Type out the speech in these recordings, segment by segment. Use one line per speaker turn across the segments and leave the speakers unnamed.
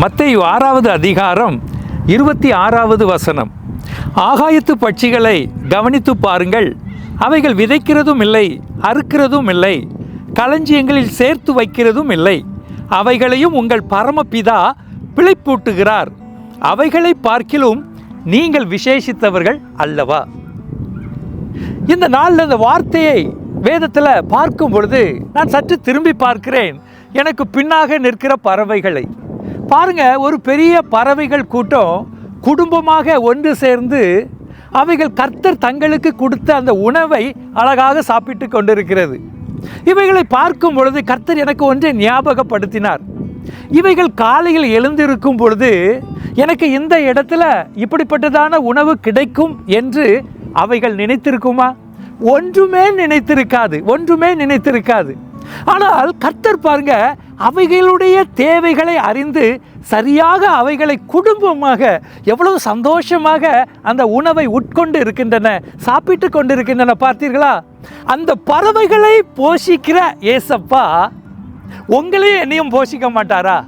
மத்தேயு ஆறாவது அதிகாரம் இருபத்தி ஆறாவது வசனம். ஆகாயத்து பட்சிகளை கவனித்து பாருங்கள். அவைகள் விதைக்கிறதும் இல்லை அறுக்கிறதும் இல்லை களஞ்சியங்களில் சேர்த்து வைக்கிறதும் இல்லை. அவைகளையும் உங்கள் பரமபிதா பிழைப்பூட்டுகிறார். அவைகளை பார்க்கிலும் நீங்கள் விசேஷித்தவர்கள் அல்லவா? இந்த நாளில் இந்த வார்த்தையை வேதத்தில் பார்க்கும் பொழுது நான் சற்று திரும்பி பார்க்கிறேன். எனக்கு பின்னாக நிற்கிற பறவைகளை. பாருங்க ஒரு பெரிய பறவைகள் கூட்டம் குடும்பமாக ஒன்று சேர்ந்து அவைகள் கர்த்தர் தங்களுக்கு கொடுத்த அந்த உணவை அழகாக சாப்பிட்டு கொண்டிருக்கிறது. இவைகளை பார்க்கும் பொழுது கர்த்தர் எனக்கு ஒன்றை ஞாபகப்படுத்தினார். இவைகள் காலையில் எழுந்திருக்கும் பொழுது எனக்கு இந்த இடத்துல இப்படிப்பட்டதான உணவு கிடைக்கும் என்று அவைகள் நினைத்திருக்குமா? ஒன்றுமே நினைத்திருக்காது ஒன்றுமே நினைத்திருக்காது. ஆனால் கர்த்தர் பாருங்க அவைகளுடைய தேவைகளை அறிந்து சரியாக அவைகளை குடும்பமாக எவ்வளவு சந்தோஷமாக அந்த உணவை உட்கொண்டு இருக்கின்றன சாப்பிட்டு கொண்டு இருக்கின்றன பார்த்தீர்களா? அந்த பறவைகளை போஷிக்கிற ஏசப்பா உங்களையும் என்னையும் போஷிக்க மாட்டாரா?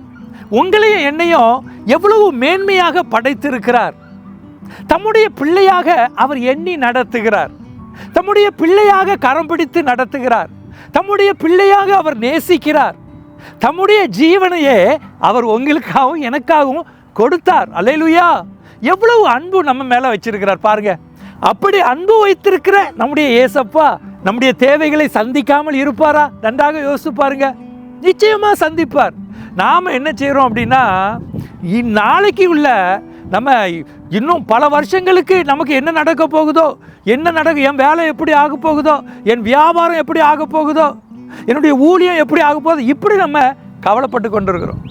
உங்களையும் என்னையும் எவ்வளவு மேன்மையாக படைத்திருக்கிறார். தம்முடைய பிள்ளையாக அவர் எண்ணி நடத்துகிறார். தம்முடைய பிள்ளையாக கரம் பிடித்து நடத்துகிறார். தம்முடைய பிள்ளையாக அவர் நேசிக்கிறார். தம்முடைய ஜீவனையே அவர் உங்களுக்காகவும் எனக்காகவும் கொடுத்தார். அல்லேலூயா. எவ்வளவு அன்பு நம்ம மேலே வச்சிருக்கிறார் பாருங்க. அப்படி அன்பு வைத்திருக்கிற நம்முடைய ஏசப்பா நம்முடைய தேவைகளை சந்திக்காமல் இருப்பாரா? நன்றாக யோசிச்சு பாருங்க. நிச்சயமாக சந்திப்பார். நாம் என்ன செய்கிறோம் அப்படின்னா இந்நாளைக்கு உள்ள நம்ம இன்னும் பல வருஷங்களுக்கு நமக்கு என்ன நடக்க போகுதோ என்ன நடக்க என் வேலை எப்படி ஆக போகுதோ என் வியாபாரம் எப்படி ஆக போகுதோ என்னுடைய ஊழியம் எப்படி ஆக போகுதோ இப்படி நம்ம கவலைப்பட்டு கொண்டிருக்கிறோம்.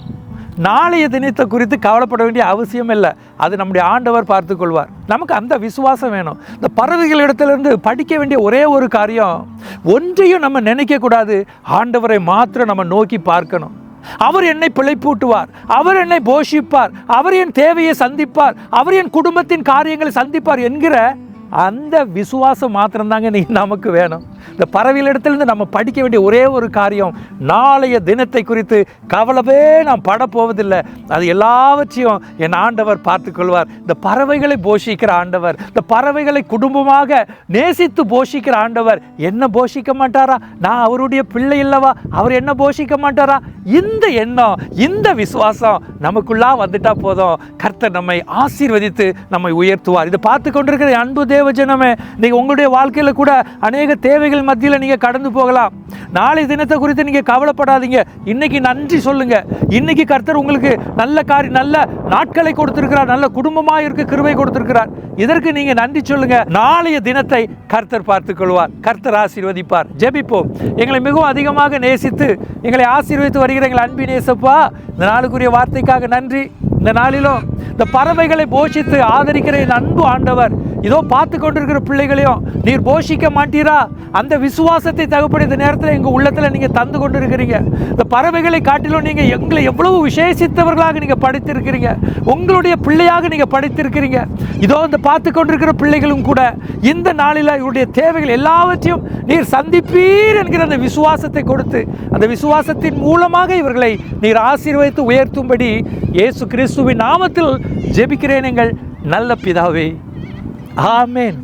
நாளைய தினத்தை குறித்து கவலைப்பட வேண்டிய அவசியம் இல்லை. அது நம்முடைய ஆண்டவர் பார்த்து கொள்வார். நமக்கு அந்த விசுவாசம் வேணும். இந்த பறவைகளிடத்திலிருந்து படிக்க வேண்டிய ஒரே ஒரு காரியம் ஒன்றையும் நம்ம நினைக்கக்கூடாது ஆண்டவரை மாத்திரம் நம்ம நோக்கி பார்க்கணும். அவர் என்னை பிழைப்பூட்டுவார். அவர் என்னை போஷிப்பார். அவர் என் தேவையை சந்திப்பார். அவர் என் குடும்பத்தின் காரியங்களை சந்திப்பார் என்கிற அந்த விசுவாசம் மாத்திரம்தாங்க நீ நமக்கு வேணும். இந்த பறவைகள் இடத்துலேருந்து நம்ம படிக்க வேண்டிய ஒரே ஒரு காரியம் நாளைய தினத்தை குறித்து கவலவே நாம் படப்போவதில்லை. அது எல்லாவற்றையும் என் ஆண்டவர் பார்த்துக்கொள்வார் இந்த பறவைகளை போஷிக்கிற ஆண்டவர் இந்த பறவைகளை குடும்பமாக நேசித்து போஷிக்கிற ஆண்டவர் என்ன போஷிக்க மாட்டாரா? நான் அவருடைய பிள்ளை இல்லவா? அவர் என்ன போஷிக்க மாட்டாரா? இந்த எண்ணம் இந்த விசுவாசம் நமக்குள்ளா வந்துட்டா போதும். கர்த்தர் நம்மை ஆசீர்வதித்து நம்மை உயர்த்துவார். இதை பார்த்து கொண்டிருக்கிற அன்பு தேவ ஜனமே நீங்கள் உங்களுடைய வாழ்க்கையில் கூட அநேக தேவைகள் மத்தியில் நீங்கள் கடந்து போகலாம். நாளை தினத்தை குறித்து நீங்கள் கவலைப்படாதீங்க. இன்னைக்கு நன்றி சொல்லுங்க. இன்னைக்கு கர்த்தர் உங்களுக்கு நல்ல காரி நல்ல நாட்களை கொடுத்துருக்கிறார். நல்ல குடும்பமாக இருக்க கிருவை கொடுத்துருக்கிறார். இதற்கு நீங்கள் நன்றி சொல்லுங்க. நாளைய தினத்தை கர்த்தர் பார்த்துக் கொள்வார். கர்த்தர் ஆசீர்வதிப்பார். ஜெபிப்போம். எங்களை மிகவும் அதிகமாக நேசித்து எங்களை ஆசீர்வதித்து வருகிற எங்கள் அன்பின் நேசப்பா இந்த நாளுக்குரிய வார்த்தைக்காக நன்றி. இந்த நாளிலும் இந்த பறவைகளை போஷித்து ஆதரிக்கிற என் அன்பு ஆண்டவர் இதோ பார்த்து கொண்டிருக்கிற பிள்ளைகளையும் நீர் போஷிக்க மாட்டீரா? அந்த விசுவாசத்தை தகப்படி இந்த நேரத்தில் எங்கள் உள்ளத்தில் நீங்கள் தந்து கொண்டு இருக்கிறீங்க இந்த பறவைகளை காட்டிலும் நீங்கள் எங்களை எவ்வளவு விசேஷித்தவர்களாக நீங்கள் படைத்திருக்கிறீங்க. உங்களுடைய பிள்ளையாக நீங்கள் படைத்திருக்கிறீங்க. இதோ இந்த பார்த்து கொண்டிருக்கிற பிள்ளைகளும் கூட இந்த நாளில் இவருடைய தேவைகள் எல்லாவற்றையும் நீர் சந்திப்பீர் என்கிற அந்த விசுவாசத்தை கொடுத்து அந்த விசுவாசத்தின் மூலமாக இவர்களை நீர் ஆசீர்வதித்து உயர்த்தும்படி இயேசு இயேசுவின் நாமத்தில் ஜெபிக்கிறேன் எங்கள் நல்ல பிதாவே. ஆமேன்.